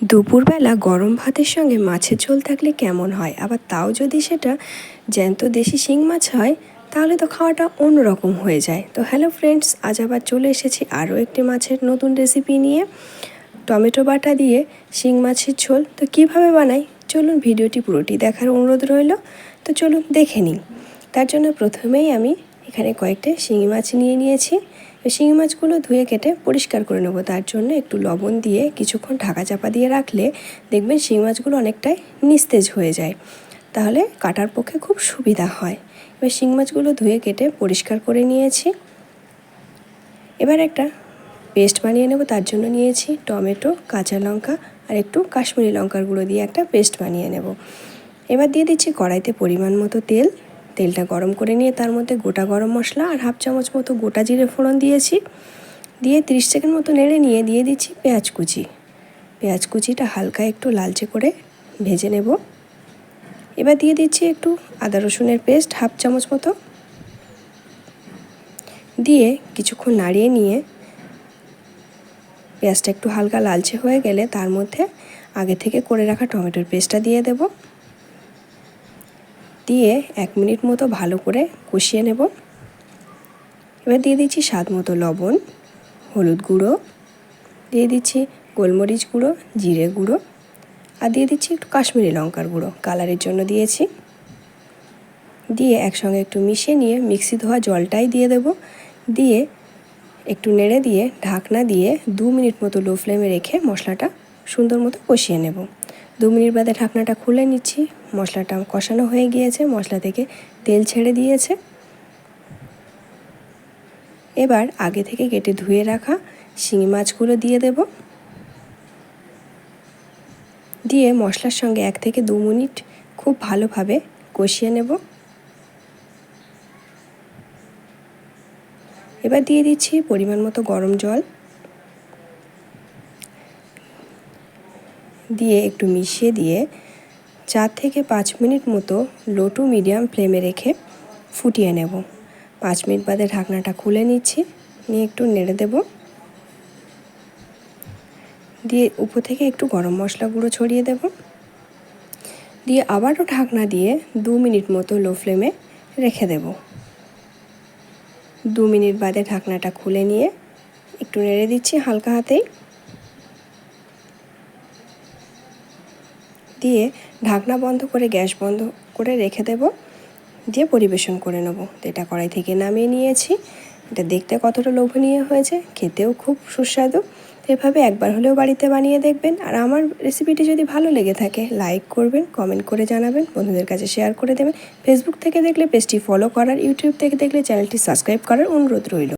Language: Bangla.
দুপুরবেলা গরম ভাতের সঙ্গে মাছের ঝোল থাকলে কেমন হয়? আবার তাও যদি সেটা জ্যান্ত দেশি শিং মাছ হয়, তাহলে তো খাওয়াটা অন্যরকম হয়ে যায়। তো হ্যালো ফ্রেন্ডস আজ আবার চলে এসেছি আরও একটি মাছের নতুন রেসিপি নিয়ে। টমেটো বাটা দিয়ে শিং মাছের ঝোল। তো কীভাবে বানাই? চলুন ভিডিওটি পুরোটি দেখার অনুরোধ রইল। তো চলুন দেখে নিন তার জন্য প্রথমেই আমি এখানে কয়েকটা শিঙি মাছ নিয়ে নিয়েছি। শিঙি মাছগুলো ধুয়ে কেটে পরিষ্কার করে নেব। তার জন্য একটু লবণ দিয়ে কিছুক্ষণ ঢাকা চাপা দিয়ে রাখলে দেখবেন শিঙি মাছগুলো অনেকটাই নিস্তেজ হয়ে যায়। তাহলে কাটার পক্ষে খুব সুবিধা হয়। এবার শিঙি মাছগুলো ধুয়ে কেটে পরিষ্কার করে নিয়েছি। এবার একটা পেস্ট বানিয়ে নেব। তার জন্য নিয়েছি টমেটো, কাঁচা লঙ্কা আর একটু কাশ্মীরি লঙ্কার গুঁড়ো দিয়ে একটা পেস্ট বানিয়ে নেব। এবার দিয়ে দিচ্ছি কড়াইতে পরিমাণ মতো তেল। তেলটা গরম করে নিয়ে তার মধ্যে গোটা গরম মশলা আর হাফ চামচ মতো গোটা জিরে ফোড়ন দিয়েছি। দিয়ে তিরিশ সেকেন্ড মতো নেড়ে নিয়ে দিয়ে দিচ্ছি পেঁয়াজ কুচি। পেঁয়াজ কুচিটা হালকা একটু লালচে করে ভেজে নেব। এবার দিয়ে দিচ্ছি একটু আদা রসুনের পেস্ট হাফ চামচ মতো। দিয়ে কিছুক্ষণ নাড়িয়ে নিয়ে পেঁয়াজটা একটু হালকা লালচে হয়ে গেলে তার মধ্যে আগে থেকে করে রাখা টমেটোর পেস্টটা দিয়ে দেবো। দিয়ে এক মিনিট মতো ভালো করে কষিয়ে নেব। এবার দিয়ে দিচ্ছি স্বাদ মতো লবণ, হলুদ গুঁড়ো, দিয়ে দিচ্ছি গোলমরিচ গুঁড়ো, জিরে গুঁড়ো, আর দিয়ে দিচ্ছি একটু কাশ্মীরি লঙ্কার গুঁড়ো, কালারের জন্য দিয়েছি। দিয়ে একসঙ্গে একটু মিশিয়ে নিয়ে মিক্সি ধোয়া জলটাই দিয়ে দেব। দিয়ে একটু নেড়ে দিয়ে ঢাকনা দিয়ে দু মিনিট মতো লো ফ্লেমে রেখে মশলাটা সুন্দর মতো কষিয়ে নেব। দু মিনিট বাদে ঢাকনাটা খুলে নিচ্ছি। মশলাটা কষানো হয়ে গিয়েছে, মশলা থেকে তেল ছেড়ে দিয়েছে। এবার আগে থেকে কেটে ধুয়ে রাখা শিঙি মাছগুলো দিয়ে দেব। দিয়ে মশলার সঙ্গে এক থেকে দু মিনিট খুব ভালোভাবে কষিয়ে নেব। এবার দিয়ে দিচ্ছি পরিমাণ মতো গরম জল। দিয়ে একটু মিশিয়ে দিয়ে চার থেকে পাঁচ মিনিট মতো লো টু মিডিয়াম ফ্লেমে রেখে ফুটিয়ে নেব। পাঁচ মিনিট বাদে ঢাকনাটা খুলে নিচ্ছি, নিয়ে একটু নেড়ে দেব। দিয়ে উপর থেকে একটু গরম মশলা গুঁড়ো ছড়িয়ে দেব। দিয়ে আবারও ঢাকনা দিয়ে দু মিনিট মতো লো ফ্লেমে রেখে দেব। দু মিনিট বাদে ঢাকনাটা খুলে নিয়ে একটু নেড়ে দিচ্ছি হালকা হাতেই। দিয়ে ঢাকনা বন্ধ করে গ্যাস বন্ধ করে রেখে দেব, দিয়ে পরিবেশন করে নেব। এটা কড়াই থেকে নামিয়ে নিয়েছি। এটা দেখতে কতটা লোভনীয় হয়েছে, খেতেও খুব সুস্বাদু। এভাবে একবার হলেও বাড়িতে বানিয়ে দেখবেন। আর আমার রেসিপিটি যদি ভালো লেগে থাকে, লাইক করবেন, কমেন্ট করে জানাবেন, বন্ধুদের কাছে শেয়ার করে দেবেন। ফেসবুক থেকে দেখলে, পেজটি ফলো করার, ইউটিউব থেকে দেখলে চ্যানেলটি সাবস্ক্রাইব করার অনুরোধ রইল।